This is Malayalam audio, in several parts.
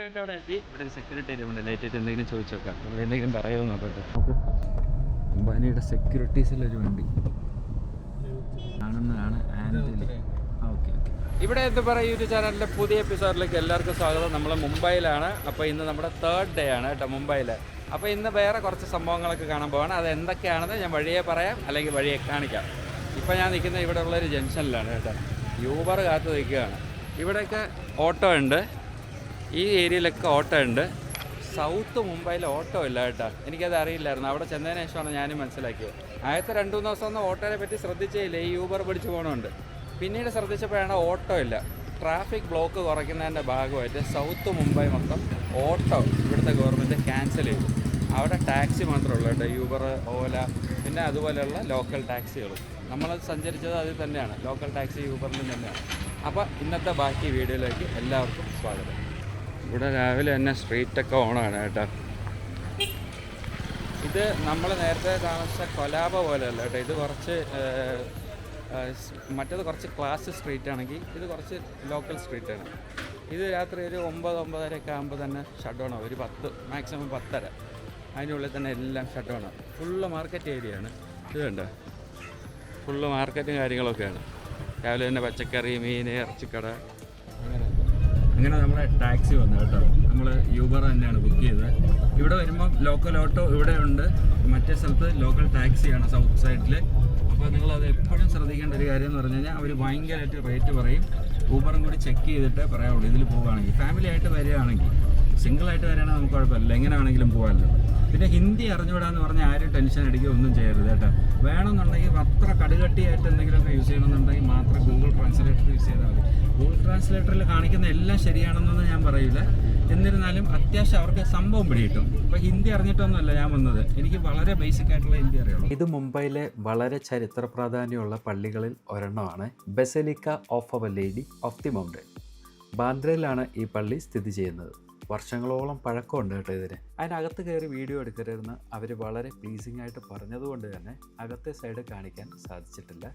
അവിടെ എത്തി ഇവിടെ സെക്യൂരിറ്റി ഉണ്ട്. ലൈറ്റ് ആയിട്ട് എന്തെങ്കിലും ചോദിച്ചു നോക്കാം നമ്മൾ എന്തെങ്കിലും പറയുമോ നോക്കട്ടെ. നമുക്ക് അംബാനിയുടെ സെക്യൂരിറ്റീസിലൊരു വണ്ടി. ആണെന്നാണ് ആൻഡലി ഓക്കെ ഓക്കെ ഇവിടെ എന്ത് പറയുക യൂട്യൂബ് ചാനലിന്റെ പുതിയ എപ്പിസോഡിലേക്ക് എല്ലാവർക്കും സ്വാഗതം. നമ്മൾ മുംബൈയിലാണ്. അപ്പോൾ ഇന്ന് നമ്മുടെ തേർഡ് ഡേ ആണ് കേട്ടോ മുംബൈയിൽ അപ്പോൾ ഇന്ന് വേറെ കുറച്ച് സംഭവങ്ങളൊക്കെ കാണാൻ പോവാണ്. അത് എന്തൊക്കെയാണെന്ന് ഞാൻ വഴിയെ പറയാം. അല്ലെങ്കിൽ വഴിയെ കാണിക്കാം. ഇപ്പോൾ ഞാൻ നിൽക്കുന്ന ഇവിടെ ഉള്ളൊരു ജംഗ്ഷനിലാണ് കേട്ടോ. യൂബർ കാത്ത് നിൽക്കുകയാണ്. ഇവിടെയൊക്കെ ഓട്ടോ ഉണ്ട്. ഈ ഏരിയയിലൊക്കെ ഓട്ടോ ഉണ്ട്. സൗത്ത് മുംബൈയിൽ ഓട്ടോ ഇല്ല കേട്ടോ. എനിക്കത് അറിയില്ലായിരുന്നു. അവിടെ ചെന്നതിന് ശേഷമാണ് ഞാനും മനസ്സിലാക്കിയത്. ആദ്യത്തെ രണ്ട് മൂന്ന് ദിവസം ഒന്നും ഓട്ടോയെ പറ്റി ശ്രദ്ധിച്ചേ ഇല്ല ഈ യൂബർ പിടിച്ച് പോകണമുണ്ട് പിന്നീട് ശ്രദ്ധിച്ചപ്പോഴാണ് ഓട്ടോ ഇല്ല. ട്രാഫിക് ബ്ലോക്ക് കുറയ്ക്കുന്നതിന്റെ ഭാഗമായിട്ട് സൗത്ത് മുംബൈ മൊത്തം ഓട്ടോ ഇവിടുത്തെ ഗവൺമെന്റ് ക്യാൻസൽ ചെയ്തു. അവിടെ ടാക്സി മാത്രമേ ഉള്ളൂ കേട്ടോ. യൂബർ ഓല പിന്നെ അതുപോലെയുള്ള ലോക്കൽ ടാക്സികൾ നമ്മൾ സഞ്ചരിച്ചത് അതിൽ തന്നെയാണ്. ലോക്കൽ ടാക്സി യൂബറിൽ തന്നെയാണ്. അപ്പോൾ ഇന്നത്തെ ബാക്കി വീഡിയോയിലേക്ക് എല്ലാവർക്കും സ്വാഗതം. ഇവിടെ രാവിലെ തന്നെ സ്ട്രീറ്റൊക്കെ ഓണാണ് കേട്ടോ. ഇത് നമ്മൾ നേരത്തെ താമസിച്ച കൊലാബ പോലെയല്ല കേട്ടോ. ഇത് കുറച്ച് മറ്റേത് കുറച്ച് ക്ലാസ് സ്ട്രീറ്റ് ആണെങ്കിൽ ഇത് കുറച്ച് ലോക്കൽ സ്ട്രീറ്റാണ് ഇത് രാത്രി ഒരു ഒമ്പത് ഒമ്പതരയൊക്കെ ആകുമ്പോൾ തന്നെ ഷട്ട് ഡൗൺ ആവും. ഒരു പത്ത് മാക്സിമം പത്തര. അതിന്റെ ഉള്ളിൽ തന്നെ എല്ലാം ഷട്ട് ഡൗൺ ആവും. ഫുള്ള് മാർക്കറ്റ് ഏരിയ ആണ്. ഇത് കണ്ടോ? ഫുള്ള് മാർക്കറ്റും കാര്യങ്ങളൊക്കെയാണ്. രാവിലെ തന്നെ പച്ചക്കറി മീൻ ഇറച്ചിക്കട അങ്ങനെ നമ്മുടെ ടാക്സി വന്നു കേട്ടോ. നമ്മൾ യൂബർ തന്നെയാണ് ബുക്ക് ചെയ്തത്. ഇവിടെ വരുമ്പോൾ ലോക്കൽ ഓട്ടോ ഇവിടെ ഉണ്ട്. മറ്റേ സ്ഥലത്ത് ലോക്കൽ ടാക്സിയാണ് സൗത്ത് സൈഡിൽ അപ്പോൾ നിങ്ങൾ അത് എപ്പോഴും ശ്രദ്ധിക്കേണ്ട ഒരു കാര്യം എന്ന് പറഞ്ഞു കഴിഞ്ഞാൽ അവർ ഭയങ്കരമായിട്ട് റേറ്റ് പറയും. ഊബറും കൂടി ചെക്ക് ചെയ്തിട്ട് പറയാവുള്ളൂ ഇതിൽ പോവുകയാണെങ്കിൽ. ഫാമിലി ആയിട്ട് വരികയാണെങ്കിൽ സിംഗിളായിട്ട് വരികയാണെങ്കിൽ നമുക്ക് കുഴപ്പമില്ല. എങ്ങനെ വേണമെങ്കിലും പോകാമല്ലോ. പിന്നെ ഹിന്ദി അറിഞ്ഞുകൂടാന്ന് പറഞ്ഞാൽ ആരും ടെൻഷൻ അടിക്കുക ഒന്നും ചെയ്യരുത് കേട്ടോ. വേണമെന്നുണ്ടെങ്കിൽ അത്ര കടുകട്ടിയായിട്ട് എന്തെങ്കിലുമൊക്കെ യൂസ് ചെയ്യണമെന്നുണ്ടെങ്കിൽ മാത്രം ഗൂഗിൾ ട്രാൻസ്ലേറ്റർ യൂസ് ചെയ്താൽ മതി. ഗൂഗിൾ ട്രാൻസ്ലേറ്ററിൽ കാണിക്കുന്ന എല്ലാം ശരിയാണെന്നൊന്നും ഞാൻ പറയില്ല. എന്നിരുന്നാലും അത്യാവശ്യം അവർക്ക് സംഭവം പിടികിട്ടും. ഇപ്പോൾ ഹിന്ദി അറിഞ്ഞിട്ടൊന്നുമല്ല ഞാൻ വന്നത്. എനിക്ക് വളരെ ബേസിക് ആയിട്ടുള്ള ഹിന്ദി അറിയുള്ളൂ. ഇത് മുംബൈയിലെ വളരെ ചരിത്ര പ്രാധാന്യമുള്ള പള്ളികളിൽ ഒരെണ്ണമാണ്. Basilica of Our Lady of the Mountain ബാന്ദ്രയിലാണ് ഈ പള്ളി സ്ഥിതി ചെയ്യുന്നത്. വർഷങ്ങളോളം പഴക്കമുണ്ട് കേട്ടോ ഇതിന്. അതിനകത്ത് കയറി വീഡിയോ എടുക്കരുതെന്ന് അവർ വളരെ പ്ലീസിംഗ് ആയിട്ട് പറഞ്ഞതുകൊണ്ട് തന്നെ അകത്തെ സൈഡ് കാണിക്കാൻ സാധിച്ചിട്ടില്ല.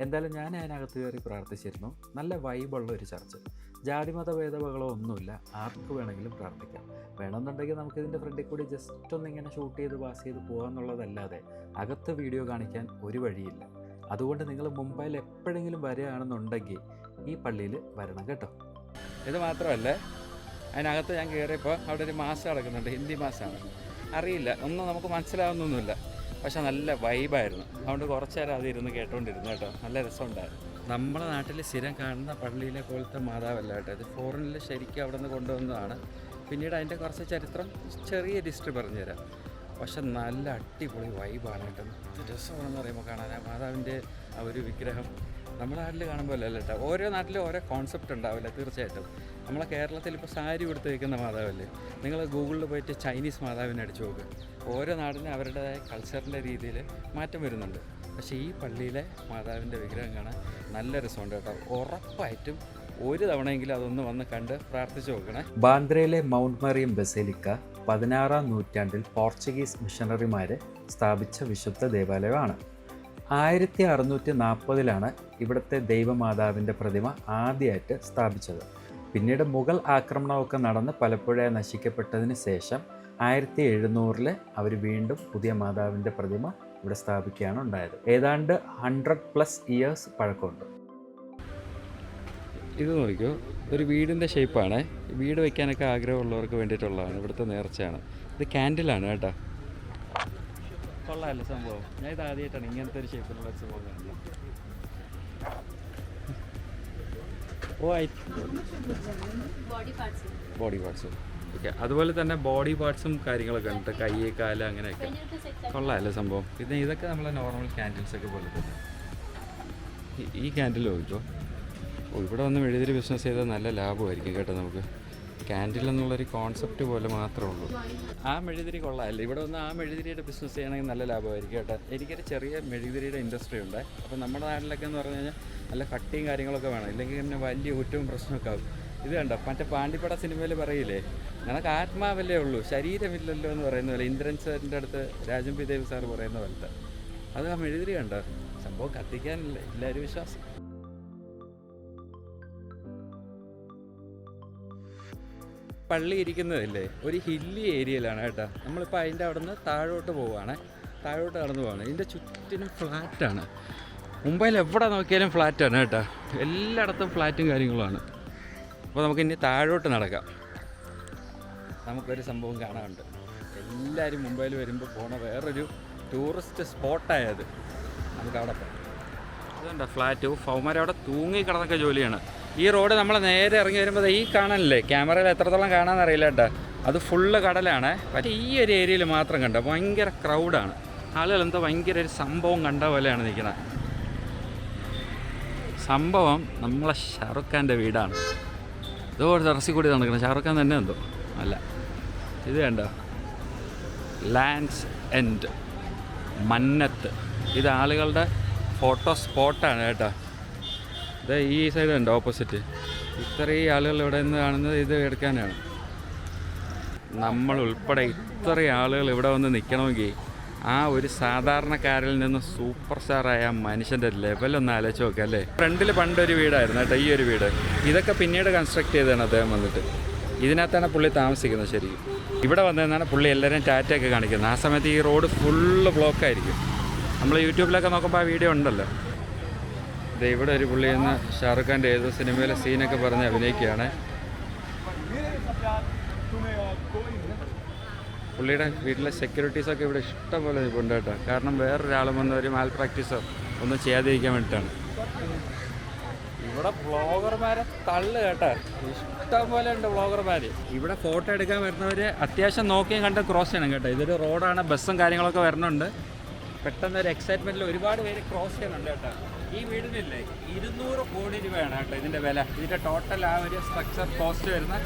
എന്തായാലും ഞാൻ അതിനകത്ത് കയറി പ്രാർത്ഥിച്ചിരുന്നു. നല്ല വൈബുള്ള ഒരു ചർച്ച് ജാതിമത ഭേദവകളോ ഒന്നുമില്ല. ആർക്ക് വേണമെങ്കിലും പ്രാർത്ഥിക്കാം. വേണമെന്നുണ്ടെങ്കിൽ നമുക്ക് ഇതിന്റെ ഫ്രണ്ടിൽ കൂടി ജസ്റ്റ് ഒന്ന് ഇങ്ങനെ ഷൂട്ട് ചെയ്ത് പാസ് ചെയ്ത് പോകാമെന്നുള്ളതല്ലാതെ അകത്ത് വീഡിയോ കാണിക്കാൻ ഒരു വഴിയില്ല. അതുകൊണ്ട് നിങ്ങൾ മുംബൈയിൽ എപ്പോഴെങ്കിലും വരികയാണെന്നുണ്ടെങ്കിൽ ഈ പള്ളിയിൽ വരണം കേട്ടോ. ഇത് മാത്രമല്ല അതിനകത്ത് ഞാൻ കയറിയപ്പോൾ അവിടെ ഒരു മാസ നടക്കുന്നുണ്ട് ഹിന്ദി മാസമാണ് അറിയില്ല ഒന്നും നമുക്ക് മനസ്സിലാവുന്നൊന്നുമില്ല. പക്ഷെ നല്ല വൈബായിരുന്നു അതുകൊണ്ട് കുറച്ച് നേരം അതിരുന്ന് കേട്ടോണ്ടിരുന്നു കേട്ടോ. നല്ല രസമുണ്ടായിരുന്നു. നമ്മുടെ നാട്ടിൽ സ്ഥിരം കാണുന്ന പള്ളിയിലെ പോലത്തെ മാതാവല്ല കേട്ടോ. ഇത് ഫോറിനിൽ ശരിക്കും അവിടെ നിന്ന് കൊണ്ടുവന്നതാണ്. പിന്നീട് അതിന്റെ കുറച്ച് ചരിത്രം ചെറിയ ലിസ്റ്റ് പറഞ്ഞുതരാം. പക്ഷെ നല്ല അടിപൊളി വൈബാണ് കേട്ടോ. രസമാണെന്ന് പറയുമ്പോൾ കാണാൻ? ആ മാതാവിന്റെ ആ ഒരു വിഗ്രഹം. നമ്മുടെ നാട്ടിൽ കാണുമ്പോൾ അല്ലല്ലോ കേട്ടോ. ഓരോ നാട്ടിലും ഓരോ കോൺസെപ്റ്റ് ഉണ്ടാവില്ല? തീർച്ചയായിട്ടും. നമ്മളെ കേരളത്തിൽ ഇപ്പോൾ സാരി കൊടുത്ത് വയ്ക്കുന്ന മാതാവല്ലേ? നിങ്ങൾ ഗൂഗിളിൽ പോയിട്ട് ചൈനീസ് മാതാവിനെ അടിച്ചു നോക്ക്. ഓരോ നാടിനും അവരുടേതായ കൾച്ചറിന്റെ രീതിയിൽ മാറ്റം വരുന്നുണ്ട്. പക്ഷേ ഈ പള്ളിയിലെ മാതാവിന്റെ വിഗ്രഹം കാണാൻ നല്ല രസമുണ്ട് കേട്ടോ. ഉറപ്പായിട്ടും ഒരു തവണയെങ്കിലും അതൊന്ന് വന്ന് കണ്ട് പ്രാർത്ഥിച്ചു നോക്കണേ. ബാന്ദ്രയിലെ മൗണ്ട് മറിയം ബസേലിക്ക പതിനാറാം നൂറ്റാണ്ടിൽ പോർച്ചുഗീസ് മിഷണറിമാർ സ്ഥാപിച്ച വിശുദ്ധ ദേവാലയമാണ്. ആയിരത്തി അറുന്നൂറ്റി നാൽപ്പതിലാണ് ഇവിടുത്തെ ദൈവമാതാവിന്റെ പ്രതിമ ആദ്യമായിട്ട് സ്ഥാപിച്ചത്. പിന്നീട് മുഗൾ ആക്രമണമൊക്കെ നടന്ന് പലപ്പോഴായി നശിക്കപ്പെട്ടതിന് ശേഷം ആയിരത്തി എഴുന്നൂറിൽ അവർ വീണ്ടും പുതിയ മാതാവിന്റെ പ്രതിമ ഇവിടെ സ്ഥാപിക്കുകയാണ് ഉണ്ടായത്. ഏതാണ്ട് ഹൺഡ്രഡ് പ്ലസ് ഇയേഴ്സ് പഴക്കമുണ്ട്. ഇത് നോക്കിയോ ഒരു വീടിന്റെ ഷേപ്പാണ് വീട് വയ്ക്കാനൊക്കെ ആഗ്രഹമുള്ളവർക്ക് വേണ്ടിയിട്ടുള്ളതാണ് ഇവിടുത്തെ നേർച്ചയാണ്. ഇത് ക്യാൻഡിലാണ് കേട്ടോ. കൊള്ളാമല്ലോ സംഭവം. ഞാൻ ഇത് ആദ്യമായിട്ടാണ് ഇങ്ങനത്തെ ഒരു ഷേപ്പിലുള്ള സംഭവം കാണുന്നത് oh I body parts okay അതുപോലെ തന്നെ ബോഡി പാർട്സും കാര്യങ്ങളൊക്കെ ഉണ്ട്. കൈ കാൽ അങ്ങനെയൊക്കെ. കൊള്ളാമല്ലേ സംഭവം. പിന്നെ ഇതൊക്കെ നമ്മളെ നോർമൽ ക്യാൻഡിൽസ് ഒക്കെ പോലെ തന്നെ. ഈ- ക്യാൻഡിൽ നോക്കിക്കോ ഓ ഇവിടെ വന്ന് മെഴുതിരി ബിസിനസ് ചെയ്താൽ നല്ല ലാഭമായിരിക്കും കേട്ടോ നമുക്ക്. ക്യാൻഡിൽ എന്നുള്ളൊരു കോൺസെപ്റ്റ് പോലെ മാത്രമേ ഉള്ളൂ. ആ മെഴുതിരി കൊള്ളാമല്ലേ. ഇവിടെ വന്ന് ആ മെഴുതിരിയുടെ ബിസിനസ് ചെയ്യണമെങ്കിൽ നല്ല ലാഭമായിരിക്കും കേട്ടോ. എനിക്കൊരു ചെറിയ മെഴുതിരിയുടെ ഇൻഡസ്ട്രി ഉണ്ട്. അപ്പോൾ നമ്മുടെ നാട്ടിലൊക്കെ എന്ന് പറഞ്ഞു കഴിഞ്ഞാൽ നല്ല കട്ടിയും കാര്യങ്ങളൊക്കെ വേണം. ഇല്ലെങ്കിൽ പിന്നെ വലിയ കുറ്റവും പ്രശ്നമൊക്കെ ആവും. ഇത് കണ്ടോ? മറ്റേ പാണ്ടിപ്പട സിനിമയിൽ പറയില്ലേ? നിനക്ക് ആത്മാവല്ലേ ഉള്ളൂ. ശരീരമില്ലല്ലോ എന്ന് പറയുന്ന പോലെ ഇന്ദ്രൻ സാറിന്റെ അടുത്ത് രാജൻ പി സാർ പറയുന്ന പോലത്തെ. അത് ആ മെഴുതിരി കണ്ടോ? സംഭവം കത്തിക്കാനില്ല എല്ലാവരും വിശ്വാസം. പള്ളി ഇരിക്കുന്നതല്ലേ? ഒരു ഹില്ലി ഏരിയയിലാണ് കേട്ടോ. നമ്മളിപ്പോൾ അതിന്റെ അവിടെ നിന്ന് താഴോട്ട് പോവുകയാണ് താഴോട്ട് നടന്നു പോവാണ്. ഇതിന്റെ ചുറ്റിനും ഫ്ലാറ്റാണ് മുംബൈയിൽ എവിടെ നോക്കിയാലും ഫ്ലാറ്റാണ് കേട്ടോ. എല്ലായിടത്തും ഫ്ലാറ്റും കാര്യങ്ങളുമാണ്. അപ്പോൾ നമുക്ക് ഇനി താഴോട്ട് നടക്കാം. നമുക്കൊരു സംഭവം കാണാനുണ്ട്. എല്ലാവരും മുംബൈയിൽ വരുമ്പോൾ പോണ വേറൊരു ടൂറിസ്റ്റ് സ്പോട്ടായത് നമുക്ക് അവിടെ പോകാം. അതുകൊണ്ടാണ് ഫ്ലാറ്റ് ഫൗമാരവിടെ തൂങ്ങി കിടന്നൊക്കെ ജോലിയാണ്. ഈ റോഡ് നമ്മൾ നേരെ ഇറങ്ങി വരുമ്പോൾ ഈ കാണാനില്ലേ ക്യാമറയിൽ എത്രത്തോളം കാണാൻ അറിയില്ല കേട്ടോ. അത് ഫുള്ള് കടലാണ്. പക്ഷേ ഈ ഒരു ഏരിയയിൽ മാത്രം കണ്ട? ഭയങ്കര ക്രൗഡാണ് ആളുകൾ എന്താ ഭയങ്കര ഒരു സംഭവം കണ്ട പോലെയാണ് നിൽക്കുന്നത് സംഭവം നമ്മളെ ഷാറുഖ് ഖാന്റെ വീടാണ്. ഇതോ ടെറസിൽ കൂടി നടക്കുന്നത് ഷാറുഖ് ഖാൻ തന്നെ എന്തോ? അല്ല. ഇത് കണ്ടോ? Land's End Mannat. ഇത് ആളുകളുടെ ഫോട്ടോ സ്പോട്ടാണ് കേട്ടോ. ഇത് ഈ സൈഡ് ഉണ്ട് ഓപ്പോസിറ്റ്. ഇത്രയും ആളുകൾ ഇവിടെ നിന്ന് കാണുന്നത് ഇത് എടുക്കാനാണ്. നമ്മൾ ഉൾപ്പെടെ ഇത്രയും ആളുകൾ ഇവിടെ വന്ന് നിൽക്കണമെങ്കിൽ ആ ഒരു സാധാരണക്കാരിൽ നിന്ന് സൂപ്പർ സ്റ്റാറായ മനുഷ്യന്റെ ലെവലൊന്ന് ആലോചിച്ച് നോക്കുക അല്ലേ? ഫ്രണ്ടിൽ പണ്ടൊരു വീടായിരുന്നു കേട്ടോ ഈ ഒരു വീട്. ഇതൊക്കെ പിന്നീട് കൺസ്ട്രക്ട് ചെയ്തതാണ് അദ്ദേഹം വന്നിട്ട്. ഇതിനകത്താണ് പുള്ളി താമസിക്കുന്നത് ശരിക്കും. ഇവിടെ വന്നതെന്നാണ് പുള്ളി എല്ലാവരും ടാറ്റയൊക്കെ കാണിക്കുന്നത്. ആ സമയത്ത് ഈ റോഡ് ഫുള്ള് ബ്ലോക്കായിരിക്കും നമ്മൾ യൂട്യൂബിലൊക്കെ നോക്കുമ്പോൾ ആ വീഡിയോ ഉണ്ടല്ലോ. ദേ ഇവിടെ ഒരു പുള്ളി എന്ന് ഷാറുഖ് ഖാന്റെ ഏതോ സിനിമയിലെ സീനൊക്കെ പറഞ്ഞ് അഭിനയിക്കുകയാണ്. പുള്ളിയുടെ വീട്ടിലെ സെക്യൂരിറ്റീസൊക്കെ ഇവിടെ ഇഷ്ടം പോലെ നിൽപ്പുണ്ട് കേട്ടോ. കാരണം വേറൊരാളും വന്ന് ഒരു മാൽ പ്രാക്ടീസോ ഒന്നും ചെയ്യാതിരിക്കാൻ വേണ്ടിയിട്ടാണ്. ഇവിടെ ബ്ലോഗർമാരെ തള്ളു കേട്ടോ. ഇഷ്ടം പോലെ ഉണ്ട് ബ്ലോഗർമാർ ഇവിടെ ഫോട്ടോ എടുക്കാൻ വരുന്നവർ അത്യാവശ്യം നോക്കിയും കണ്ട് ക്രോസ് ചെയ്യണം കേട്ടോ. ഇതൊരു റോഡാണ് ബസ്സും കാര്യങ്ങളൊക്കെ വരുന്നുണ്ട്. പെട്ടെന്ന് ഒരു എക്സൈറ്റ്മെന്റിൽ ഒരുപാട് പേര് ക്രോസ് ചെയ്യുന്നുണ്ട് കേട്ടോ. ഈ വീടിനില്ലേ ഇരുന്നൂറ് കോടി രൂപയാണ് കേട്ടോ ഇതിന്റെ വില. ഇതിന്റെ ടോട്ടൽ ആ ഒരു സ്ട്രക്ചർ കോസ്റ്റ് വരുന്ന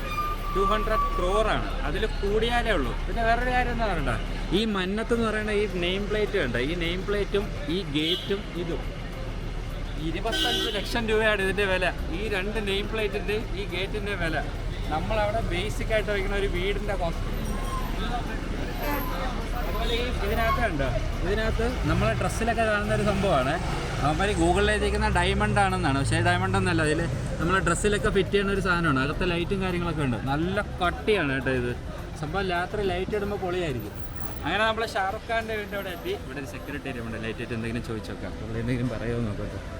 ടു ഹൺഡ്രഡ് ക്രോറാണ് അതിൽ കൂടിയാലേ ഉള്ളൂ. പിന്നെ വേറൊരു കാര്യം എന്താ പറയണ്ട? ഈ മന്നത്ത് എന്ന് പറയുന്ന ഈ നെയിം പ്ലേറ്റ് ഉണ്ട് ഈ നെയിം പ്ലേറ്റും ഈ ഗേറ്റും ഇതും. ഇരുപത്തഞ്ച് ലക്ഷം രൂപയാണ് ഇതിന്റെ വില. ഈ രണ്ട് നെയിം പ്ലേറ്റിന്റെ ഈ ഗേറ്റിന്റെ വില. നമ്മളവിടെ ബേസിക് ആയിട്ട് വയ്ക്കുന്ന ഒരു വീടിന്റെ കോസ്റ്റ് ഇതിനകത്ത് ഇതിനകത്ത് നമ്മളെ ഡ്രസ്സിലൊക്കെ കാണുന്ന ഒരു സംഭവമാണ്. അവന്മാർ ഗൂഗിളിൽ എഴുതിയിരിക്കുന്ന ഡയമണ്ട് ആണെന്നാണ്. പക്ഷേ ഡയമണ്ട് ഒന്നല്ല അതിൽ നമ്മളെ ഡ്രസ്സിലൊക്കെ ഫിറ്റ് ചെയ്യുന്ന ഒരു സാധനമാണ്. അകത്തെ ലൈറ്റും കാര്യങ്ങളൊക്കെ ഉണ്ട്. നല്ല കട്ടിയാണ് കേട്ടോ ഇത്. സംഭവം രാത്രി ലൈറ്റ് ഇടുമ്പോൾ പൊളിയായിരിക്കും. അങ്ങനെ നമ്മൾ ഷാറുഖ് ഖാന്റെ വീടിന്റെ അവിടെ എത്തി. ഇവിടെ ഒരു സെക്യൂരിറ്റി ഉണ്ട്. ലൈറ്റ് ഇട്ട് എന്തെങ്കിലും ചോദിച്ചോക്കാം. അവിടെ എന്തെങ്കിലും പറയുമോ നോക്കട്ടെ.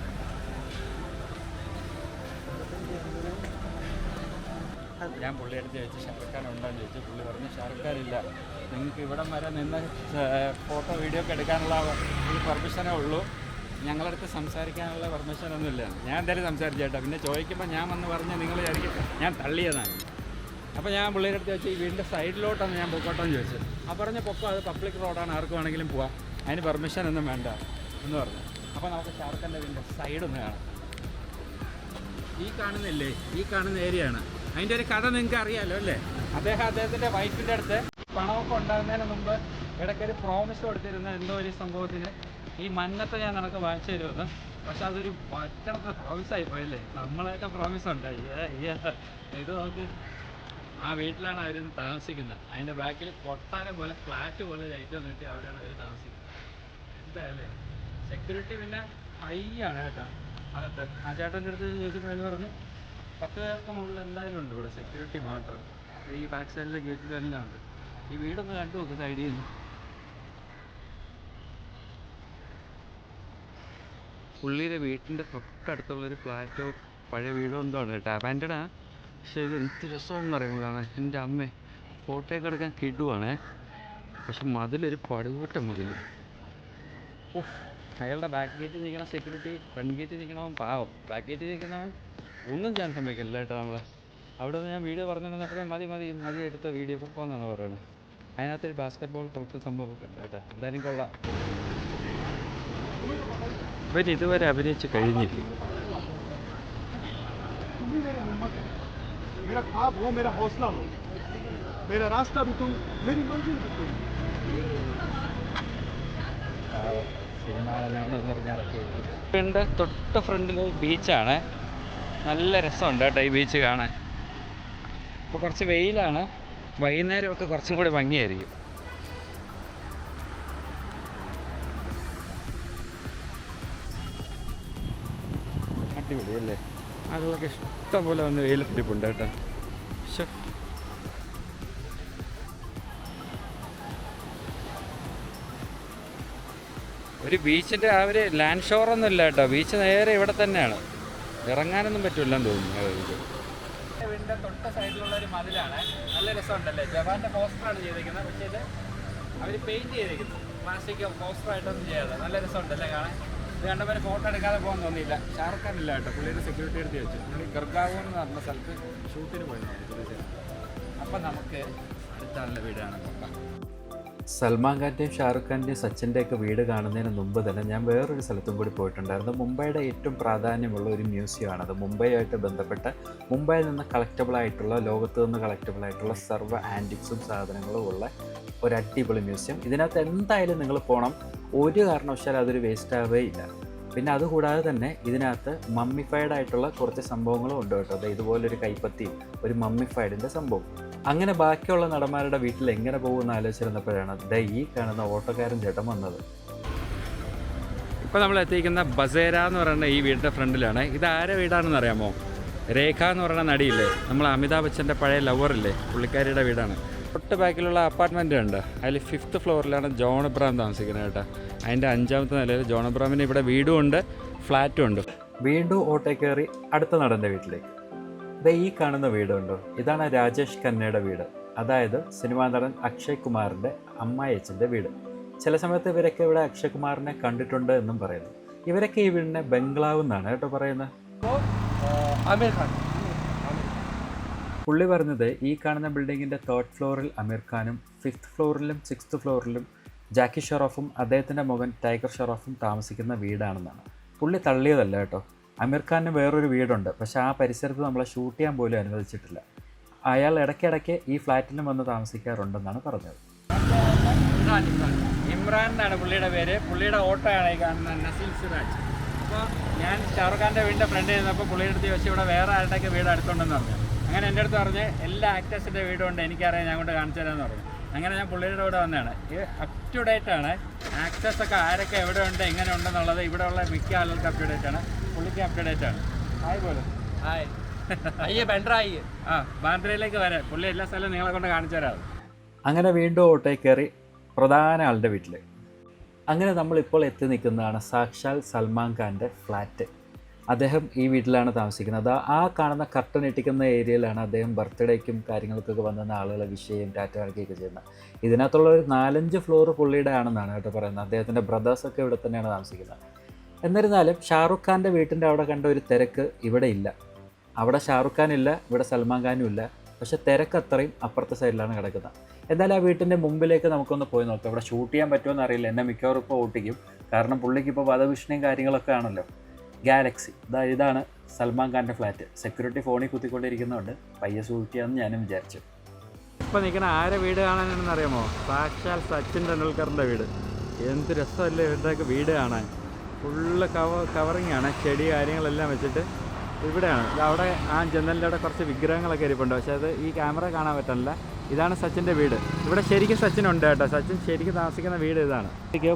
ഞാൻ പുള്ളിയെടുത്ത് ചോദിച്ചു ഷാറുഖ് ഉണ്ടോ എന്ന് ചോദിച്ചു. പുള്ളി പറഞ്ഞു ഷാറുഖ് ഇല്ല നിങ്ങൾക്ക് ഇവിടം വരെ നിന്ന് ഫോട്ടോ വീഡിയോ ഒക്കെ എടുക്കാനുള്ള ഒരു പെർമിഷനേ ഉള്ളൂ. ഞങ്ങളടുത്ത് സംസാരിക്കാനുള്ള പെർമിഷൻ ഒന്നുമില്ല ഞാൻ എന്തായാലും സംസാരിച്ചു കേട്ടോ. പിന്നെ ചോദിക്കുമ്പോൾ ഞാൻ വന്ന് പറഞ്ഞ് നിങ്ങൾ വിചാരിക്കും ഞാൻ തള്ളിയതാണ്. അപ്പോൾ ഞാൻ പുള്ളിയുടെ അടുത്ത് വെച്ച് ഈ വീടിന്റെ സൈഡിലോട്ടാണ് ഞാൻ പൊക്കോട്ടോ എന്ന് ചോദിച്ചു. ആ പറഞ്ഞ പൊക്കം അത് പബ്ലിക് റോഡാണ് ആർക്ക് വേണമെങ്കിലും പോവാം. അതിന് പെർമിഷൻ ഒന്നും വേണ്ട എന്ന് പറഞ്ഞു. അപ്പോൾ നമുക്ക് ഷാർക്കന്റെ വീടിന്റെ സൈഡ് ഒന്ന് കാണാം. ഈ കാണുന്നില്ലേ ഈ കാണുന്ന ഏരിയ ആണ് അതിന്റെ ഒരു കഥ നിങ്ങൾക്ക് അറിയാലോ അല്ലേ? അദ്ദേഹം അദ്ദേഹത്തിന്റെ വൈഫിന്റെ അടുത്ത് പണമൊക്കെ ഉണ്ടാകുന്നതിന് മുമ്പ് ഇടയ്ക്കൊരു പ്രോമിസ് കൊടുത്തിരുന്ന എന്തോ ഒരു സംഭവത്തിന്. ഈ മഞ്ഞത്തെ ഞാൻ നിനക്ക് വാങ്ങിച്ചു തരുമെന്ന്. പക്ഷെ അതൊരു പറ്റണത്തെ പ്രോമിസ് ആയി പോയല്ലേ? നമ്മളൊക്കെ പ്രോമിസ് ഉണ്ടായി. ഇത് നമുക്ക് ആ വീട്ടിലാണ് അവർ താമസിക്കുന്നത്. അതിന്റെ ബാക്കിൽ കൊട്ടാരം പോലെ ഫ്ലാറ്റ് പോലെ ലൈറ്റ് വന്നിട്ട് അവിടെയാണ് അവർ താമസിക്കുന്നത്. എന്തായാലേ സെക്യൂരിറ്റി പിന്നെ ഹൈ ആണ് കേട്ടോ ആ ചേട്ടന്റെ അടുത്ത് ചോദിച്ചപ്പോൾ പറഞ്ഞു. പത്ത് പേർക്ക് മുകളിൽ എന്തായാലും ഉണ്ട് ഇവിടെ സെക്യൂരിറ്റി മാത്രം. ഈ ബാക്ക് സൈഡിലെ ഗേറ്റിൽ എല്ലാം ഉണ്ട്. ഈ വീടൊന്ന് കണ്ടു നോക്ക് സൈഡിൽ നിന്ന്. പുള്ളിയുടെ വീട്ടിന്റെ തൊട്ടടുത്തുള്ളൊരു ഫ്ലാറ്റോ പഴയ വീടോ എന്തോ ആണ് കേട്ടോ. അബാൻഡഡാ പക്ഷേ ഇത് എന്ത് രസമാണെന്ന് അറിയുമ്പോൾ കാണാൻ എന്റെ അമ്മ ഫോട്ടോയൊക്കെ എടുക്കാൻ കിടുവാണേ. പക്ഷെ മതിലൊരു പടുകൂട്ടം മതിൽ അയാളുടെ ബാക്ക് ഗേറ്റിൽ നിൽക്കണ സെക്യൂരിറ്റി ഫ്രണ്ട് ഗേറ്റിൽ നിൽക്കണവൻ പാവം. ബാക്ക് ഗേറ്റിൽ നിൽക്കുന്നവൻ ഒന്നും ചെയ്യാൻ സമ്മതിക്കില്ല കേട്ടോ നമ്മളെ അവിടെ നിന്ന് ഞാൻ വീഡിയോ പറഞ്ഞു മതി മതി മതി എടുത്ത വീഡിയോ പോകുന്നതാണ് പറയുന്നത് അതിനകത്തൊരു ബാസ്കറ്റ് ബോൾ തൊട്ട് സംഭവമൊക്കെ ഉണ്ട് കേട്ടോ എന്തായാലും കൊള്ളാം ഇവർ ഇതുവരെ അഭിനയിച്ച് കഴിഞ്ഞില്ല मेरा ख्वाब हो मेरा हौसला हो मेरा रास्ता भी तुम मेरी मंजिल भी तुम വീടിൻ്റെ തൊട്ട് ഫ്രണ്ടിൽ ബീച്ചാണ് നല്ല രസമുണ്ട് കേട്ടോ ഈ ബീച്ച് കാണാൻ. ഇപ്പോൾ കുറച്ച് വെയിലാണ്. വൈകുന്നേരമൊക്കെ കുറച്ചും കൂടി ഭംഗിയായിരിക്കും. അടിപൊളി അല്ലേ? ആളുകളൊക്കെ ഇഷ്ടം പോലെ വന്ന് വെയിലത്തിരിപ്പുണ്ട് കേട്ടോ. ഒരു ബീച്ചിന്റെ ആ ഒരു ലാൻഡ് ഷോറൊന്നുമില്ല കേട്ടോ. ബീച്ച് നേരെ ഇവിടെ തന്നെയാണ്. ഇറങ്ങാനൊന്നും പറ്റില്ലെന്ന് തോന്നുന്നു. ഇത് വീടിന്റെ തൊട്ട സൈഡിലുള്ള ഒരു മതിലാണ്. നല്ല രസമുണ്ടല്ലേ? ജവാന്റെ പോസ്റ്ററാണ് ചെയ്തേക്കുന്നത് പക്ഷേ ഇത് അവർ പെയിന്റ് ചെയ്തേക്കുന്നത് പ്ലാസ്റ്റിക് പോസ്റ്ററായിട്ടൊന്നും ചെയ്യാതെ. നല്ല രസമുണ്ടല്ലേ കാണാൻ? ഇത് കണ്ടപ്പോൾ ഫോട്ടോ എടുക്കാതെ പോകാൻ തോന്നിയില്ല. ഖാൻ കേട്ടോ. പുള്ളിയുടെ സെക്യൂരിറ്റി എടുത്ത് വെച്ചു. പുള്ളി ഗർഗാവൂൺ എന്ന് പറഞ്ഞ സ്ഥലത്ത് ഷൂട്ടിന് പോയിരുന്നു. അപ്പം നമുക്ക് അടുത്ത വീടാണ് നോക്കാം. സൽമാൻ ഖാന്റെയും ഷാറുഖ് ഖാന്റെയും സച്ചിന്റെയൊക്കെ വീട് കാണുന്നതിന് മുമ്പ് തന്നെ ഞാൻ വേറൊരു സ്ഥലത്തും കൂടി പോയിട്ടുണ്ടായിരുന്നു. മുംബൈയുടെ ഏറ്റവും പ്രാധാന്യമുള്ള ഒരു മ്യൂസിയമാണത്. മുംബൈയായിട്ട് ബന്ധപ്പെട്ട മുംബൈയിൽ നിന്ന് കളക്റ്റബിൾ ആയിട്ടുള്ള ലോകത്ത് നിന്ന് കളക്റ്റബിൾ ആയിട്ടുള്ള സർവ ആന്റിക്സും സാധനങ്ങളും ഉള്ള ഒരു അടിപൊളി മ്യൂസിയം. ഇതിനകത്ത് എന്തായാലും നിങ്ങൾ പോകണം ഒരു കാരണവശാലും അതൊരു വേസ്റ്റ് ഇല്ല പിന്നെ അതുകൂടാതെ തന്നെ ഇതിനകത്ത് മമ്മിഫൈഡ് ആയിട്ടുള്ള കുറച്ച് സംഭവങ്ങളും ഉണ്ട് കേട്ടോ. ദേ ഇതുപോലൊരു കൈപ്പത്തിയും ഒരു മമ്മിഫൈഡിന്റെ സംഭവം. അങ്ങനെ ബാക്കിയുള്ള നടന്മാരുടെ വീട്ടിൽ എങ്ങനെ പോകുമെന്ന് ആലോചിച്ചിരുന്നപ്പോഴാണ് ദേ ഈ കാണുന്ന ഓട്ടോക്കാരൻ ചേട്ടൻ വന്നത്. ഇപ്പോൾ നമ്മൾ എത്തിയിരിക്കുന്ന ബസേര എന്ന് പറയുന്ന ഈ വീടിന്റെ ഫ്രണ്ടിലാണ്. ഇത് ആരെ വീടാണെന്ന് അറിയാമോ? രേഖ എന്ന് പറയുന്ന നടിയില്ലേ? നമ്മൾ അമിതാഭ് ബച്ചന്റെ പഴയ ലവറില്ലേ പുള്ളിക്കാരിയുടെ വീടാണ്. തൊട്ട് ബാക്കിലുള്ള അപ്പാർട്ട്മെന്റ് ഉണ്ട് അതിൽ ഫിഫ്ത്ത് ഫ്ലോറിലാണ് ജോൺ അബ്രാം താമസിക്കുന്നത് കേട്ടോ. അതിന്റെ അഞ്ചാമത്തെ നിലയിൽ ജോൺ അബ്രാമിന് ഇവിടെ വീടും ഉണ്ട് ഫ്ലാറ്റും ഉണ്ട്. വീണ്ടും ഓട്ടോ കയറി അടുത്ത നടന്റെ വീട്ടിലേക്ക്. ഇതാ ഈ കാണുന്ന വീടുണ്ടോ ഇതാണ് രാജേഷ് ഖന്നയുടെ വീട്. അതായത് സിനിമാ നടൻ അക്ഷയ് കുമാറിന്റെ അമ്മായച്ചന്റെ വീട്. ചില സമയത്ത് ഇവരൊക്കെ ഇവിടെ അക്ഷയ് കുമാറിനെ കണ്ടിട്ടുണ്ട് എന്നും പറയുന്നു. ഇവരൊക്കെ ഈ വീടിനെ ബംഗ്ലാവ് എന്നാണ് കേട്ടോ പറയുന്നത്. ഖാൻ. പുള്ളി പറഞ്ഞത് ഈ കാണുന്ന ബിൽഡിങ്ങിന്റെ തേർഡ് ഫ്ലോറിൽ അമീർ ഖാനും ഫിഫ്ത്ത് ഫ്ലോറിലും സിക്സ്ത് ഫ്ലോറിലും ജാക്കി ഷെറോഫും അദ്ദേഹത്തിന്റെ മകൻ ടൈഗർ ഷെറോഫും താമസിക്കുന്ന വീടാണെന്നാണ്. പുള്ളി തള്ളിയതല്ല കേട്ടോ. അമീർ ഖാനിന് വേറൊരു വീടുണ്ട്. പക്ഷേ ആ പരിസരത്ത് നമ്മളെ ഷൂട്ട് ചെയ്യാൻ പോലും അനുവദിച്ചിട്ടില്ല. അയാൾ ഇടയ്ക്കിടയ്ക്ക് ഈ ഫ്ലാറ്റിലും വന്ന് താമസിക്കാറുണ്ടെന്നാണ് പറഞ്ഞത്. ഇമ്രാൻ എന്നാണ് പുള്ളിയുടെ പേര്. പുള്ളിയുടെ ഓട്ടോ ആണ് ഈ കാണുന്ന നസീൽ സിറാജ് അപ്പോൾ ഞാൻ ഷാറുഖ് ഖാന്റെ വീടിന്റെ ഫ്രണ്ട് ചെയ്യുന്നപ്പോൾ പുള്ളിയുടെ അടുത്ത് ചോദിച്ചു ഇവിടെ വേറെ ആരുടെയൊക്കെ വീട് അടുത്തുണ്ടെന്ന് പറഞ്ഞു. അങ്ങനെ എന്റെ അടുത്ത് പറഞ്ഞ് എല്ലാ ആക്ടേഴ്സിന്റെ വീടും ഉണ്ട് എനിക്കറിയാം ഞാൻ കൊണ്ട് കാണിച്ചു തരാമെന്ന് പറഞ്ഞു. അങ്ങനെ ഞാൻ പുള്ളിയുടെ കൂടെ വന്നതാണ്. ഇത് അപ് ടു ഡേറ്റ് ആണ്. ആക്സസ് ഒക്കെ ആരൊക്കെ എവിടെ ഉണ്ട് എങ്ങനെ ഉണ്ടെന്നുള്ളത് ഇവിടെ ഉള്ള മിക്ക ആളുകൾക്ക് അപ് ടു ഡേറ്റ് ആണ്. പുള്ളിക്ക് അപ് ടു ഡേറ്റ് ആണ്. ആയി പോലും ഹായ് അയ്യേ ബെൻഡ്രായി ആ ബാന്ദ്രയിലേക്ക് വരാം. പുള്ളി എല്ലാ സ്ഥലവും നിങ്ങളെ കൊണ്ട് കാണിച്ചു തരാം. അങ്ങനെ വീണ്ടും ഓട്ടോ കയറി പ്രധാന ആളുടെ വീട്ടിൽ അങ്ങനെ നമ്മളിപ്പോൾ എത്തി നിൽക്കുന്നതാണ് സാക്ഷാൽ സൽമാൻ ഖാന്റെ ഫ്ലാറ്റ്. അദ്ദേഹം ഈ വീട്ടിലാണ് താമസിക്കുന്നത്. ആ- കാണുന്ന കർട്ടൻ ഇട്ടിക്കുന്ന ഏരിയയിലാണ് അദ്ദേഹം ബർത്ത്ഡേക്കും കാര്യങ്ങൾക്കൊക്കെ വന്ന ആളുകളെ വിഷയം ടാറ്റ കാണിക്കുകയൊക്കെ ചെയ്യുന്നത്. ഇതിനകത്തുള്ള ഒരു നാലഞ്ച് ഫ്ലോർ പുള്ളിയുടെ ആണെന്നാണ് കേട്ടോ പറയുന്നത്. അദ്ദേഹത്തിന്റെ ബ്രദേഴ്സൊക്കെ ഇവിടെ തന്നെയാണ് താമസിക്കുന്നത്. എന്നിരുന്നാലും ഷാറുഖ് ഖാന്റെ വീട്ടിന്റെ അവിടെ കണ്ട ഒരു തിരക്ക് ഇവിടെ ഇല്ല. അവിടെ ഷാറുഖ് ഖാൻ ഇല്ല ഇവിടെ സൽമാൻ ഖാനും ഇല്ല. പക്ഷെ തിരക്ക് അത്രയും അപ്പുറത്തെ സൈഡിലാണ് കിടക്കുന്നത്. എന്തായാലും ആ വീട്ടിന്റെ മുമ്പിലേക്ക് നമുക്കൊന്ന് പോയി നോക്കാം. ഇവിടെ ഷൂട്ട് ചെയ്യാൻ പറ്റുമെന്ന് അറിയില്ല എന്നെ മിക്കവാറും ഇപ്പോൾ ഓട്ടിക്കും കാരണം പുള്ളിക്ക് ഇപ്പോൾ വധഭീഷണിയും കാര്യങ്ങളൊക്കെ ആണല്ലോ. ഗാലക്സി ഇതാ ഇതാണ് സൽമാൻ ഖാന്റെ ഫ്ലാറ്റ് സെക്യൂരിറ്റി ഫോണിൽ കുത്തിക്കൊണ്ടിരിക്കുന്നതുകൊണ്ട് പയ്യ സൂക്ഷിക്കുകയാണെന്ന് ഞാനും വിചാരിച്ചു. ഇപ്പോൾ നിൽക്കുന്ന ആരെ വീട് കാണാനാണെന്ന് അറിയാമോ? സാക്ഷാൽ സച്ചിൻ ടെണ്ടുൽക്കറിന്റെ വീട്. എന്ത് രസമല്ലേ ഇവരുടെയൊക്കെ വീട് കാണാൻ. ഫുള്ള് കവ കവറിങ് ആണ്. ചെടി കാര്യങ്ങളെല്ലാം വെച്ചിട്ട് ഇവിടെയാണ്. അവിടെ ആ ജനലിന്റെ അവിടെ കുറച്ച് വിഗ്രഹങ്ങളൊക്കെ ഇരിപ്പുണ്ട്. പക്ഷേ അത് ഈ ക്യാമറ കാണാൻ പറ്റില്ല ഇതാണ് സച്ചിന്റെ വീട്. ഇവിടെ ശരിക്കും സച്ചിൻ ഉണ്ട് കേട്ടോ. സച്ചിൻ ശരിക്കും താമസിക്കുന്ന വീട് ഇതാണ്.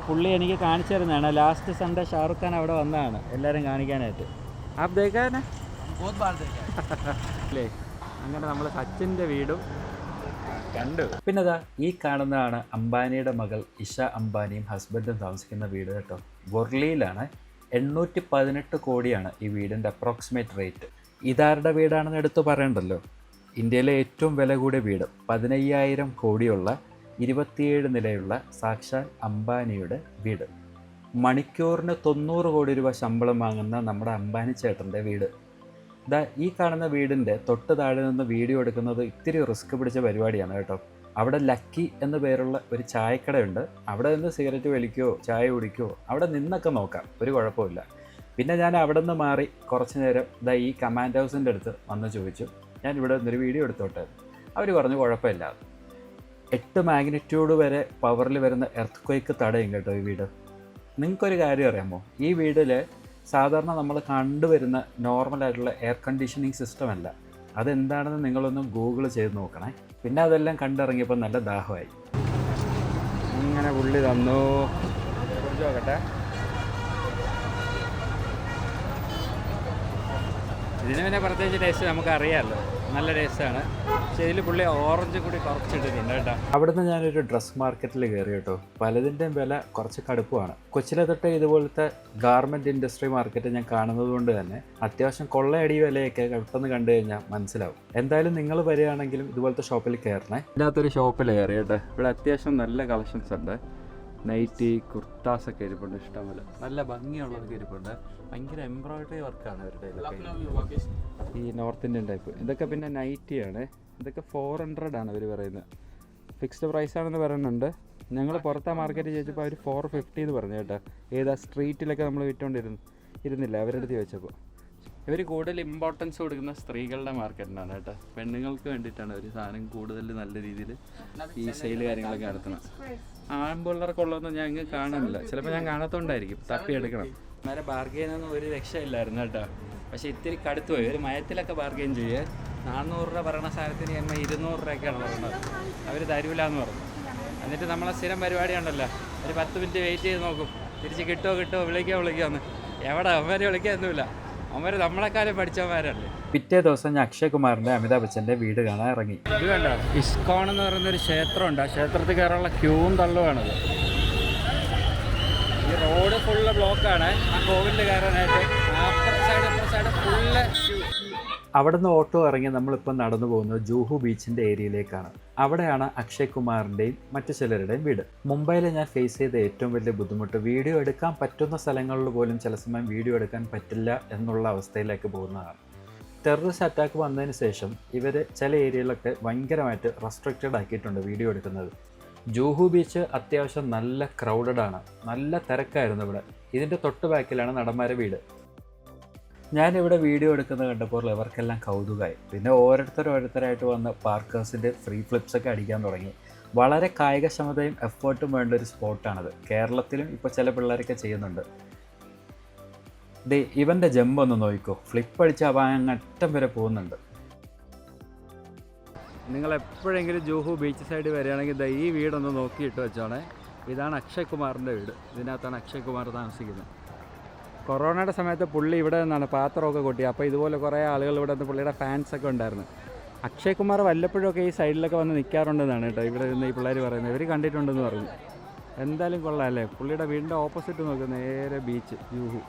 പുള്ളി എനിക്ക് കാണിച്ചു തരുന്നതാണ്. ലാസ്റ്റ് സൺഡേ ഷാറുഖ് ഖാൻ അവിടെ വന്നതാണ് എല്ലാവരും കാണിക്കാനായിട്ട്. ആപ്പ് ദേഖാന അല്ലേ? അങ്ങനെ നമ്മൾ സച്ചിന്റെ വീടും കണ്ടു. പിന്നെ അതാ ഈ കാണുന്നതാണ് അംബാനിയുടെ മകൾ ഇഷ അംബാനിയും ഹസ്ബൻഡും താമസിക്കുന്ന വീട് കേട്ടോ. ബൊർലിയിലാണ് എണ്ണൂറ്റി പതിനെട്ട് കോടിയാണ് ഈ വീടിന്റെ അപ്രോക്സിമേറ്റ് റേറ്റ് ഇതാരുടെ വീടാണെന്ന് എടുത്തു പറയണ്ടല്ലോ. ഇന്ത്യയിലെ ഏറ്റവും വില കൂടിയ വീട് പതിനയ്യായിരം കോടിയുള്ള ഇരുപത്തിയേഴ് നിലയുള്ള സാക്ഷാൽ അംബാനിയുടെ വീട്. മണിക്കൂറിന് തൊണ്ണൂറ് കോടി രൂപ ശമ്പളം വാങ്ങുന്ന നമ്മുടെ അംബാനി ചേട്ടന്റെ വീട്. ഇതാ ഈ കാണുന്ന വീടിന്റെ തൊട്ട് താഴെ നിന്ന് വീഡിയോ എടുക്കുന്നത് ഇത്തിരി റിസ്ക് പിടിച്ച പരിപാടിയാണ് കേട്ടോ. അവിടെ ലക്കി എന്ന പേരുള്ള ഒരു ചായക്കടയുണ്ട്. അവിടെ നിന്ന് സിഗരറ്റ് വലിക്കുകയോ ചായ കുടിക്കുകയോ അവിടെ നിന്നൊക്കെ നോക്കാം. ഒരു കുഴപ്പമില്ല. പിന്നെ ഞാൻ അവിടെ നിന്ന് മാറി കുറച്ച് നേരം ഇതാ ഈ കമാൻഡ് ഹൗസിന്റെ അടുത്ത് വന്ന് ചോദിച്ചു. ഞാൻ ഇവിടെ നിന്നൊരു വീഡിയോ എടുത്തോട്ടെ. അവർ പറഞ്ഞു കുഴപ്പമില്ല. എട്ട് മാഗ്നിറ്റ്യൂഡ് വരെ പവറിൽ വരുന്ന എർത്ത് ക്വേക്ക് തടയും കേട്ടോ ഈ വീട്. നിങ്ങൾക്കൊരു കാര്യം അറിയാമോ? ഈ വീടിൽ സാധാരണ നമ്മൾ കണ്ടുവരുന്ന നോർമലായിട്ടുള്ള എയർ കണ്ടീഷനിങ് സിസ്റ്റം അല്ല. അതെന്താണെന്ന് നിങ്ങളൊന്ന് ഗൂഗിൾ ചെയ്ത് നോക്കണേ. പിന്നെ അതെല്ലാം കണ്ടിറങ്ങിയപ്പോൾ നല്ല ദാഹമായി. അങ്ങനെ പുള്ളി തന്നു. നോക്കട്ടെ. ഇതിന് പിന്നെ പ്രത്യേകിച്ച് ടേസ്റ്റ് നമുക്ക് അറിയാമല്ലോ നല്ല ടേസ്റ്റാണ്. പക്ഷേ ഇതിൽ പുള്ളി ഓറഞ്ച് കൂടി കുറച്ചിട്ടിട്ടുണ്ട് കേട്ടോ. അവിടുന്ന് ഞാനൊരു ഡ്രസ് മാർക്കറ്റിൽ കയറി കേട്ടോ. പലതിന്റെയും വില കുറച്ച് കടുപ്പമാണ്. കൊച്ചിലെ തൊട്ട് ഇതുപോലത്തെ ഗാർമെന്റ് ഇൻഡസ്ട്രി മാർക്കറ്റ് ഞാൻ കാണുന്നത് കൊണ്ട് തന്നെ അത്യാവശ്യം കൊള്ളയടി വിലയൊക്കെ പെട്ടെന്ന് കണ്ടു കഴിഞ്ഞാൽ മനസ്സിലാവും. എന്തായാലും നിങ്ങൾ വരികയാണെങ്കിലും ഇതുപോലത്തെ ഷോപ്പിൽ കയറണേ. ഇതിനകത്തൊരു ഷോപ്പിൽ കയറി കേട്ടോ. ഇവിടെ അത്യാവശ്യം നല്ല കളക്ഷൻസ് ഉണ്ട്. നൈറ്റി കുർത്താസ് ഒക്കെ ഇരിപ്പുണ്ട് ഇഷ്ടംപോലെ. നല്ല ഭംഗിയുള്ളതൊക്കെ ഇരിപ്പുണ്ട്. ഭയങ്കര എംബ്രോയിഡറി വർക്കാണ് അവരുടെ ഈ നോർത്ത് ഇന്ത്യൻ ടൈപ്പ്. ഇതൊക്കെ പിന്നെ നൈറ്റിയാണ്. ഇതൊക്കെ ഫോർ ഹൺഡ്രഡ് ആണ് അവർ പറയുന്നത്. ഫിക്സ്ഡ് പ്രൈസ് ആണെന്ന് പറയുന്നുണ്ട്. ഞങ്ങൾ പുറത്തെ മാർക്കറ്റ് ചോദിച്ചപ്പോൾ അവർ ഫോർ ഫിഫ്റ്റി എന്ന് പറഞ്ഞു കേട്ടോ. ഏതാ സ്ട്രീറ്റിലൊക്കെ നമ്മൾ വിറ്റുകൊണ്ടിരുന്നു ഇരുന്നില്ല അവരുടെ അടുത്ത് ചോദിച്ചപ്പോൾ ഇവർ കൂടുതൽ ഇമ്പോർട്ടൻസ് കൊടുക്കുന്ന സ്ത്രീകളുടെ മാർക്കറ്റിനാണ് കേട്ടോ. പെണ്ണുങ്ങൾക്ക് വേണ്ടിയിട്ടാണ് ഒരു സാധനം കൂടുതൽ നല്ല രീതിയിൽ ഈ സെയിൽ കാര്യങ്ങളൊക്കെ നടത്തുന്നത്. ആൺപിള്ളേർക്കുള്ളതൊന്നും ഞാൻ ഇങ്ങ് കാണുന്നില്ല. ചിലപ്പോൾ ഞാൻ കാണാത്തോണ്ടായിരിക്കും. തപ്പിയെടുക്കണം നേരെ ബാർഗെയിനൊന്നും ഒരു രക്ഷയില്ലായിരുന്നു കേട്ടോ. പക്ഷേ ഇത്തിരി കടുത്തു പോയി. ഒരു മയത്തിലൊക്കെ ബാർഗെയിൻ ചെയ്യേ. നാനൂറ് രൂപ പറയണ സാധനത്തിന് നമ്മൾ ഇരുന്നൂറ് രൂപയൊക്കെയാണ് പറയുന്നത്. അവർ തരൂല എന്ന് പറഞ്ഞു. എന്നിട്ട് നമ്മളെ സ്ഥിരം പരിപാടി ഉണ്ടല്ലോ ഒരു പത്ത് മിനിറ്റ് വെയിറ്റ് ചെയ്ത് നോക്കും. തിരിച്ച് കിട്ടുമോ കിട്ടുമോ വിളിക്കോ വിളിക്കുമെന്ന് എവിടെ? അവരെ വിളിക്കാൻ വിളിക്കാനൊന്നുമില്ല അവന്മാർ നമ്മളെക്കാളും പഠിച്ചവന്മാരല്ലേ? പിറ്റേ ദിവസം ഞാൻ അക്ഷയ് കുമാറിന്റെ അമിതാഭ് ബച്ചന്റെ വീട് കാണാൻ ഇറങ്ങി. ഇത് കണ്ടോ? ഇസ്കോൺ എന്ന് പറയുന്ന ഒരു ക്ഷേത്രമുണ്ട്. ആ ക്ഷേത്രത്തിൽ കയറാനുള്ള ക്യൂവും തള്ളുവാണത്. ഈ റോഡ് ഫുള്ള് ബ്ലോക്കാണ് ആ കോവിലിൽ കയറാനായിട്ട്. ആഫ്റ്റർ സൈഡ് അപ്പുറ സൈഡ് ഫുള്ള് ക്യൂ. അവിടുന്ന് ഓട്ടോ ഇറങ്ങി നമ്മളിപ്പോൾ നടന്നു പോകുന്നത് ജൂഹു ബീച്ചിന്റെ ഏരിയയിലേക്കാണ്. അവിടെയാണ് അക്ഷയ് കുമാറിന്റെയും മറ്റു ചിലരുടെയും വീട്. മുംബൈയിൽ ഞാൻ ഫേസ് ചെയ്ത ഏറ്റവും വലിയ ബുദ്ധിമുട്ട് വീഡിയോ എടുക്കാൻ പറ്റുന്ന സ്ഥലങ്ങളിൽ പോലും ചില സമയം വീഡിയോ എടുക്കാൻ പറ്റില്ല എന്നുള്ള അവസ്ഥയിലേക്ക് പോകുന്നതാണ്. ടെററിസ്റ്റ് അറ്റാക്ക് വന്നതിന് ശേഷം ഇവർ ചില ഏരിയയിലൊക്കെ ഭയങ്കരമായിട്ട് റെസ്ട്രിക്റ്റഡ് ആക്കിയിട്ടുണ്ട് വീഡിയോ എടുക്കുന്നത്. ജൂഹു ബീച്ച് അത്യാവശ്യം നല്ല ക്രൗഡഡ് ആണ്. നല്ല തിരക്കായിരുന്നു ഇവിടെ. ഇതിന്റെ തൊട്ട് ബാക്കിലാണ് നടന്മാരെ വീട്. ഞാനിവിടെ വീഡിയോ എടുക്കുന്നത് കണ്ടപ്പോൾ ഇവർക്കെല്ലാം കൗതുകമായി പിന്നെ ഓരോരുത്തർ ഓരോരുത്തരായിട്ട് വന്ന് പാർക്കേഴ്സിന്റെ ഫ്രീ ഫ്ലിപ്സൊക്കെ അടിക്കാൻ തുടങ്ങി. വളരെ കായികക്ഷമതയും എഫേർട്ടും വേണ്ട ഒരു സ്പോർട്ടാണത് കേരളത്തിലും ഇപ്പോൾ ചില പിള്ളേരൊക്കെ ചെയ്യുന്നുണ്ട്. ദേ ഇവന്റെ ജമ്പ് ഒന്ന് നോക്കിക്കോ. ഫ്ലിപ്പ് അടിച്ച് അങ്ങ് അറ്റം വരെ പോകുന്നുണ്ട്. നിങ്ങൾ എപ്പോഴെങ്കിലും ജൂഹു ബീച്ച് സൈഡ് വരികയാണെങ്കിൽ ഈ വീടൊന്ന് നോക്കിയിട്ട് വെച്ചോണേ. ഇതാണ് അക്ഷയ് കുമാറിന്റെ വീട്. ഇതിനകത്താണ് അക്ഷയ് കുമാർ താമസിക്കുന്നത്. കൊറോണയുടെ സമയത്ത് പുള്ളി ഇവിടെ നിന്നാണ് പാത്രമൊക്കെ കൊട്ടി. അപ്പോൾ ഇതുപോലെ കുറേ ആളുകൾ ഇവിടെ നിന്ന് പുള്ളിയുടെ ഫാൻസൊക്കെ ഉണ്ടായിരുന്നു. അക്ഷയ് കുമാർ വല്ലപ്പോഴൊക്കെ ഈ സൈഡിലൊക്കെ വന്ന് നിൽക്കാറുണ്ടെന്നാണ് കേട്ടോ ഇവിടെ നിന്ന് ഈ പിള്ളേർ പറയുന്നത്. ഇവർ കണ്ടിട്ടുണ്ടെന്ന് പറഞ്ഞു. എന്തായാലും കൊള്ളാം അല്ലേ? പുള്ളിയുടെ വീടിന്റെ ഓപ്പോസിറ്റ് നോക്കുക നേരെ ബീച്ച് യൂഹു.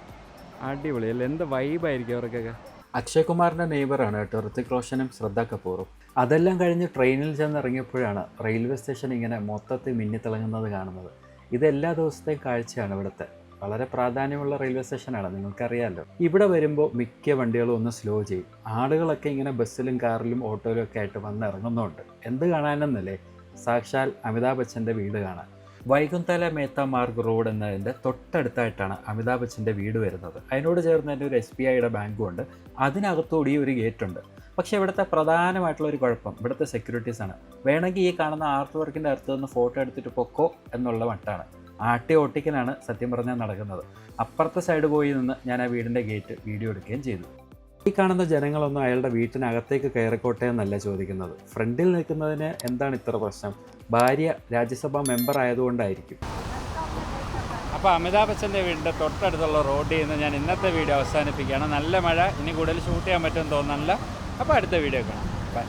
അടിപൊളി അല്ലേ? എന്ത് വൈബായിരിക്കും അവർക്കൊക്കെ? അക്ഷയ് കുമാറിന്റെ നെയ്ബറാണ് കേട്ടോ ഋത്തിക് റോഷനും ശ്രദ്ധ കപൂറും. അതെല്ലാം കഴിഞ്ഞ് ട്രെയിനിൽ ചെന്ന് ഇറങ്ങിയപ്പോഴാണ് റെയിൽവേ സ്റ്റേഷൻ ഇങ്ങനെ മൊത്തത്തിൽ മിന്നിത്തിളങ്ങുന്നത് കാണുന്നത്. ഇത് എല്ലാ ദിവസത്തെയും കാഴ്ചയാണ് ഇവിടുത്തെ. വളരെ പ്രാധാന്യമുള്ള റെയിൽവേ സ്റ്റേഷനാണ് നിങ്ങൾക്കറിയാമല്ലോ ഇവിടെ വരുമ്പോൾ മിക്ക വണ്ടികളും ഒന്ന് സ്ലോ ചെയ്യും. ആളുകളൊക്കെ ഇങ്ങനെ ബസ്സിലും കാറിലും ഓട്ടോയിലും ഒക്കെ ആയിട്ട് വന്ന് ഇറങ്ങുന്നുണ്ട് എന്ത് കാണാനെന്നല്ലേ? സാക്ഷാൽ അമിതാഭ് ബച്ചന്റെ വീട് കാണാൻ. വൈകുന്തല മേത്ത മാർഗ് റോഡ് എന്നതിന്റെ തൊട്ടടുത്തായിട്ടാണ് അമിതാഭ് ബച്ചന്റെ വീട് വരുന്നത്. അതിനോട് ചേർന്ന് തന്നെ ഒരു എസ് ബി ഐയുടെ ബാങ്കും ഉണ്ട്. അതിനകത്തുകൂടി ഒരു ഗേറ്റ് ഉണ്ട് പക്ഷേ ഇവിടുത്തെ പ്രധാനമായിട്ടുള്ള ഒരു കുഴപ്പം ഇവിടുത്തെ സെക്യൂരിറ്റീസ് ആണ്. വേണമെങ്കിൽ ഈ കാണുന്ന ആർട്ട് വർക്കിന്റെ അടുത്ത് നിന്ന് ഫോട്ടോ എടുത്തിട്ട് പൊക്കോ എന്നുള്ള മട്ടാണ്. ആട്ടി ഓട്ടിക്കലാണ് സത്യം പറഞ്ഞാൽ നടക്കുന്നത്. അപ്പുറത്തെ സൈഡ് പോയി നിന്ന് ഞാൻ ആ വീടിന്റെ ഗേറ്റ് വീഡിയോ എടുക്കുകയും ചെയ്തു. ഈ കാണുന്ന ജനങ്ങളൊന്നും അയാളുടെ വീട്ടിനകത്തേക്ക് കയറിക്കോട്ടെ എന്നല്ല ചോദിക്കുന്നത്. ഫ്രണ്ടിൽ നിൽക്കുന്നതിന് എന്താണ് ഇത്ര പ്രശ്നം? ഭാര്യ രാജ്യസഭാ മെമ്പർ ആയതുകൊണ്ടായിരിക്കും. അപ്പോൾ അമിതാഭ് ബച്ചന്റെ വീടിന്റെ തൊട്ടടുത്തുള്ള റോഡിൽ നിന്ന് ഞാൻ ഇന്നത്തെ വീഡിയോ അവസാനിപ്പിക്കുകയാണ്. നല്ല മഴ ഇനി കൂടുതൽ ഷൂട്ട് ചെയ്യാൻ പറ്റുമെന്ന് തോന്നുന്നില്ല. അപ്പോൾ അടുത്ത വീഡിയോ കാണാം. ബൈ